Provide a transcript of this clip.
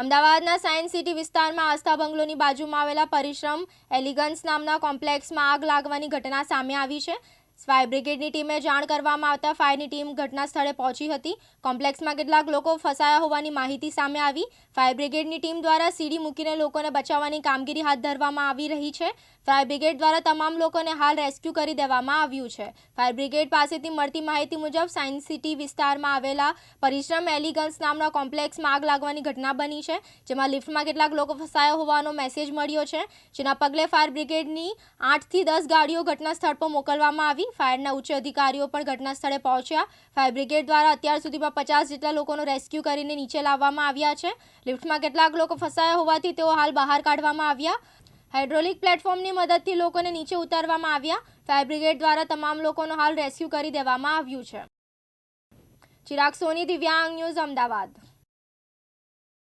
અમદાવાદના science city વિસ્તારમાં આસ્થા બંગલોની બાજુમાં આવેલા પરિશ્રમ એલિગન્સ નામના કોમ્પ્લેક્સમાં આગ લાગવાની ઘટના સામે આવી છે. ફાયર બ્રિગેડની ટીમે જાણ કરવામાં આવતા ફાયરની ટીમ ઘટના સ્થળે પહોંચી હતી. કોમ્પ્લેક્સમાં કેટલાક લોકો ફસાયા હોવાની માહિતી સામે આવી. ફાયર બ્રિગેડની ટીમ દ્વારા સીડી મૂકીને લોકોને બચાવવાની કામગીરી હાથ ધરવામાં આવી રહી છે. ફાયર બ્રિગેડ દ્વારા તમામ લોકોને હાલ રેસ્ક્યુ કરી દેવામાં આવ્યું છે. ફાયર બ્રિગેડ પાસેથી મળતી માહિતી મુજબ સાયન્સ સિટી વિસ્તારમાં આવેલા પરિશ્રમ એલિગન્સ નામના કોમ્પ્લેક્સમાં આગ લાગવાની ઘટના બની છે, જેમાં લિફ્ટમાં કેટલાક લોકો ફસાયા હોવાનો મેસેજ મળ્યો છે, જેના પગલે ફાયર બ્રિગેડની આઠથી દસ ગાડીઓ ઘટના સ્થળ પર મોકલવામાં આવી. ફાયરના ઉચ્ચ અધિકારીઓ પણ ઘટના સ્થળે પહોંચ્યા. ફાયર બ્રિગેડ દ્વારા અત્યાર સુધીમાં પચાસ જેટલા લોકોનો રેસ્ક્યુ કરીને નીચે લાવવામાં આવ્યા છે. લિફ્ટમાં કેટલાક લોકો ફસાયા હોવાથી તેઓ હાલ બહાર કાઢવામાં આવ્યા. હાઇડ્રોલિક પ્લેટફોર્મની મદદથી લોકોને નીચે ઉતારવામાં આવ્યા. ફાયર બ્રિગેડ દ્વારા તમામ લોકોનો હાલ રેસ્ક્યુ કરી દેવામાં આવ્યું છે. ચિરાગ સોની, દિવ્યાંગ ન્યૂઝ, અમદાવાદ.